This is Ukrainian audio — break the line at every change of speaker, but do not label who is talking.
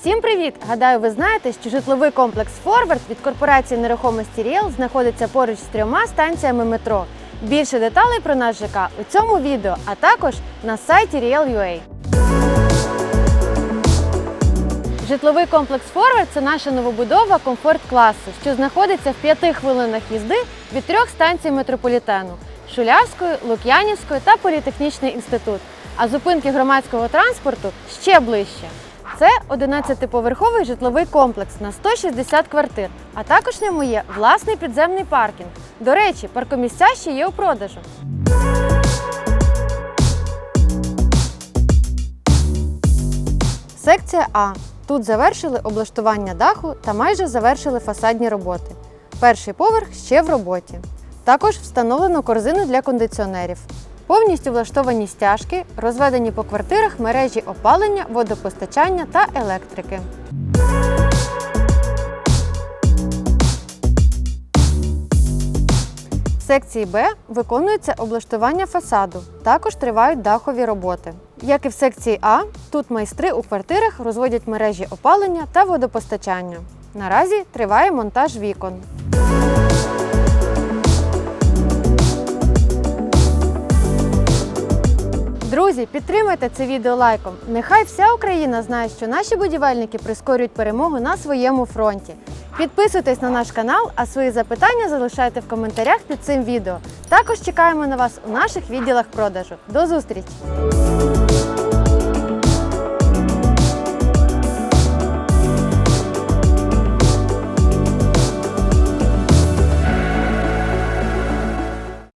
Всім привіт! Гадаю, ви знаєте, що житловий комплекс Форвард від корпорації нерухомості Ріел знаходиться поруч з трьома станціями метро. Більше деталей про наш ЖК у цьому відео, а також на сайті Real.ua. Житловий комплекс Форвард це наша новобудова комфорт класу, що знаходиться в п'яти хвилинах їзди від трьох станцій метрополітену Шулявської, Лук'янівської та Політехнічний інститут. А зупинки громадського транспорту ще ближче. Це 11-поверховий житловий комплекс на 160 квартир, а також в ньому є власний підземний паркінг. До речі, паркомісця ще є у продажу. Секція А. Тут завершили облаштування даху та майже завершили фасадні роботи. Перший поверх ще в роботі. Також встановлено корзину для кондиціонерів. Повністю влаштовані стяжки, розведені по квартирах мережі опалення, водопостачання та електрики. В секції Б виконується облаштування фасаду. Також тривають дахові роботи. Як і в секції А, тут майстри у квартирах розводять мережі опалення та водопостачання. Наразі триває монтаж вікон. Друзі, підтримайте це відео лайком. Нехай вся Україна знає, що наші будівельники прискорюють перемогу на своєму фронті. Підписуйтесь на наш канал, а свої запитання залишайте в коментарях під цим відео. Також чекаємо на вас у наших відділах продажу. До зустрічі!